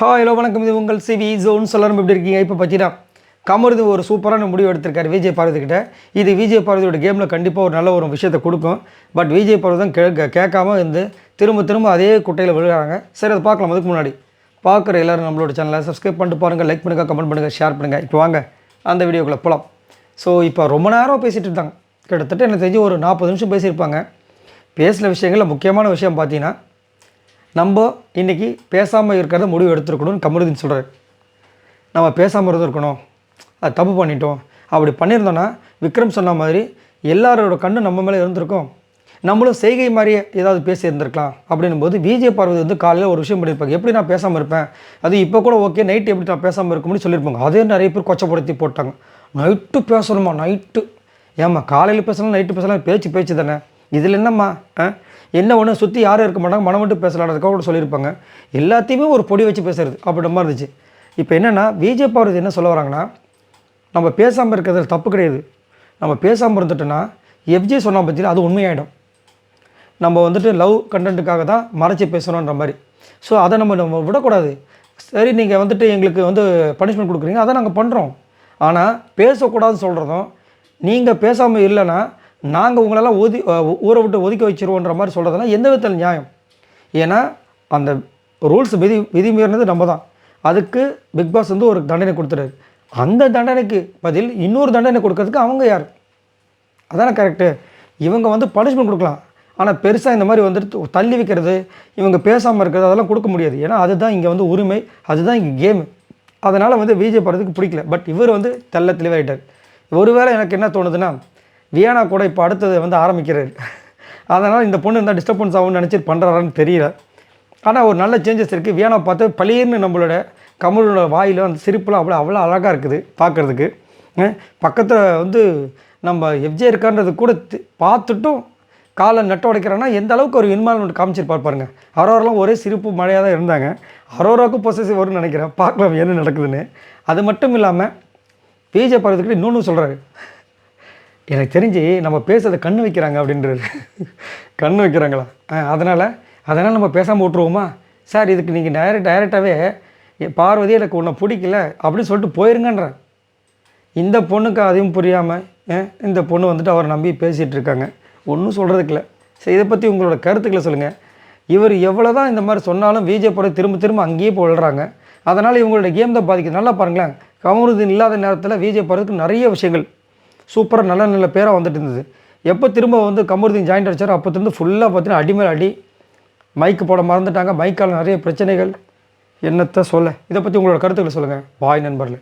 ஹா ஹலோ வணக்கம். இது உங்கள் சிவி ஜோன். சொல்லணும் எப்படி இருக்கீங்க. இப்போ பார்த்தீங்கன்னா கமருது ஒரு சூப்பரான முடிவு எடுத்திருக்காரு விஜய் பார்வதி இது விஜய் பார்வதியோட கேமில் கண்டிப்பாக ஒரு நல்ல ஒரு விஷயத்தை கொடுக்கும். பட் விஜய் பார்வதி தான் கேட்க கேட்காம இருந்து திரும்ப திரும்ப அதே குட்டையில் விழுகிறாங்க. சரி அதை பார்க்கலாம். அதுக்கு முன்னாடி பார்க்குற எல்லாரும் நம்மளோட சேனலை சப்ஸ்கிரைப் பண்ணிட்டு பாருங்கள் லைக் பண்ணுங்கள் கமெண்ட் பண்ணுங்கள் ஷேர் பண்ணுங்கள் இப்போ வாங்க அந்த வீடியோக்குள்ளே போகலாம் ஸோ இப்போ ரொம்ப நேரம் பேசிகிட்டு இருந்தாங்க கிட்டத்தட்ட எனக்கு தெரிஞ்சு ஒரு நாற்பது நிமிஷம் பேசியிருப்பாங்க. பேசின விஷயங்களில் முக்கியமான விஷயம் பார்த்தீங்கன்னா நம்ம இன்றைக்கி பேசாமல் இருக்கிறத முடிவு எடுத்துருக்கணும்னு கமருதீன் சொல்கிறார் நம்ம பேசாமல் இருந்திருக்கணும் அது தப்பு பண்ணிட்டோம். அப்படி பண்ணியிருந்தோன்னா விக்ரம் சொன்ன மாதிரி எல்லாரோட கண்ணு நம்ம மேலே இருந்திருக்கும். நம்மளும் செய்கை மாதிரியே ஏதாவது பேசி இருந்திருக்கலாம் அப்படின்னும் போது விஜய பார்வதி வந்து காலையில் ஒரு விஷயம் பண்ணியிருப்பாங்க. எப்படி நான் பேசாமல் இருப்பேன்? அது இப்போ கூட ஓகே நைட்டு எப்படி நான் பேசாமல் இருக்கும்னு சொல்லியிருப்பாங்க. அதே நிறைய பேர் கொச்சப்படுத்தி போட்டாங்க. நைட்டு பேசணுமா? நைட்டு. ஏம்மா காலையில் பேசலாம் நைட்டு பேசலாம் பேச்சு பேச்சு தானே. இதில் என்னம்மா ஆ? என்ன ஒன்று சுற்றி யாரும் இருக்க மாட்டாங்க மனம் மட்டும் பேசலான்றதுக்காக கூட சொல்லியிருப்பாங்க. எல்லாத்தையுமே ஒரு பொடி வச்சு பேசுறது அப்படின்ற மாதிரி இருந்துச்சு. இப்போ என்னென்னா பிஜேபி அவர் என்ன சொல்ல வராங்கன்னா நம்ம பேசாமல் இருக்கிறது தப்பு கிடையாது. நம்ம பேசாமல் இருந்துட்டோன்னா எஃப்ஜே சொன்னால் பார்த்தீங்கன்னா அது உண்மையாயிடும். நம்ம வந்துட்டு லவ் கண்டென்ட்டுக்காக தான் மறைச்சி பேசணுன்ற மாதிரி. ஸோ அதை நம்ம நம்ம விடக்கூடாது. சரி நீங்கள் வந்துட்டு எங்களுக்கு வந்து பனிஷ்மெண்ட் கொடுக்குறீங்க அதை நாங்கள் பண்ணுறோம் ஆனால் பேசக்கூடாதுன்னு சொல்கிறதும் நீங்கள் பேசாமல் இல்லைன்னா நாங்கள் உங்களெல்லாம் ஒதி ஊரை விட்டு ஒதுக்கி வச்சிருவோன்ற மாதிரி சொல்கிறதுனா எந்த விதத்தில் நியாயம்? ஏன்னா அந்த ரூல்ஸ் விதி விதி மீறினது நம்ம தான் அதுக்கு பிக் பாஸ் வந்து ஒரு தண்டனை கொடுத்துட்டாரு. அந்த தண்டனைக்கு பதில் இன்னொரு தண்டனை கொடுக்கறதுக்கு அவங்க யார்? அதானே கரெக்டு இவங்க வந்து பனிஷ்மெண்ட் கொடுக்கலாம். ஆனால் பெருசாக இந்த மாதிரி வந்துட்டு தள்ளி வைக்கிறது இவங்க பேசாமல் இருக்கிறது அதெல்லாம் கொடுக்க முடியாது. ஏன்னா அதுதான் இங்கே வந்து உரிமை அதுதான் இங்கே கேமு அதனால் வந்து விஜய் போகிறதுக்கு பிடிக்கல. பட் இவர் வந்து தெள்ள தெளிவாயிட்டார். ஒருவேளை எனக்கு என்ன தோணுதுன்னா வியானா கூட இப்போ அடுத்தது வந்து ஆரம்பிக்கிறாரு. அதனால் இந்த பொண்ணு இருந்தால் டிஸ்டர்பன்ஸ் ஆகும்னு நினச்சி பண்ணுறாரான்னு தெரியல. ஆனால் ஒரு நல்ல சேஞ்சஸ் இருக்குது வியானா பார்த்து பளிர்னு நம்மளோட கமலோட வாயில் அந்த சிரிப்புலாம் அவ்வளோ அவ்வளோ அழகாக இருக்குது பார்க்குறதுக்கு. பக்கத்தில் வந்து நம்ம எஃப்ஜே இருக்கான்றது கூட தி- பார்த்துட்டும் காலை நட்டு உடைக்கிறான்னா எந்த அளவுக்கு ஒரு இன்வால்மெண்ட் காமிச்சிருப்பார் பாருங்க. அரோரெலாம் ஒரே சிரிப்பு மழையாக தான் இருந்தாங்க. அரோராவுக்கும் பொசசிவ் வரும்னு நினைக்கிறேன். பார்க்கலாம் என்ன நடக்குதுன்னு. அது மட்டும் இல்லாமல் பிஜே பார்த்துக்கிட்டு இன்னொன்று சொல்கிறாரு எனக்கு தெரிஞ்சு நம்ம பேசுறதை கண்ணு வைக்கிறாங்க அப்படின்றது. கண்ணு வைக்கிறாங்களா? ஆ அதனால் அதனால் நம்ம பேசாமல் விட்ருவோமா சார் இதுக்கு நீங்கள் டைரக்ட் டைரெக்டாகவே பார்வதி எனக்கு உன்னை பிடிக்கல அப்படின்னு சொல்லிட்டு போயிருங்கன்றேன் இந்த பொண்ணுக்கு அதையும் புரியாமல் இந்த பொண்ணு வந்துட்டு அவரை நம்பி பேசிகிட்டு இருக்காங்க. ஒன்றும் சொல்கிறதுக்கு இல்லை. சரி இதை பற்றி உங்களோட கருத்துக்களை சொல்லுங்கள் இவர் எவ்வளோ தான் இந்த மாதிரி சொன்னாலும் விஜய் படம் திரும்ப திரும்ப அங்கேயே போடுறாங்க. அதனால் இவங்களோட கேம் தான் பாதிக்குது. நல்லா பாருங்களேன். கமருதீன் இல்லாத நேரத்தில் விஜய் படத்துக்கு நிறைய விஷயங்கள். சூப்பராக நல்ல நல்ல பேராக வந்துட்டு இருந்தது. எப்போ திரும்ப வந்து கமருதீன் ஜாயின் அடிச்சாரோ அப்போ இருந்து ஃபுல்லாக பார்த்தீங்கன்னா அடிமேல் அடி மைக்கு போட மறந்துட்டாங்க. மைக்கால் நிறைய பிரச்சனைகள். என்னத்தை சொல்ல? இதை பற்றி உங்களோட கருத்துக்களை சொல்லுங்கள் பாய் நண்பர்களே.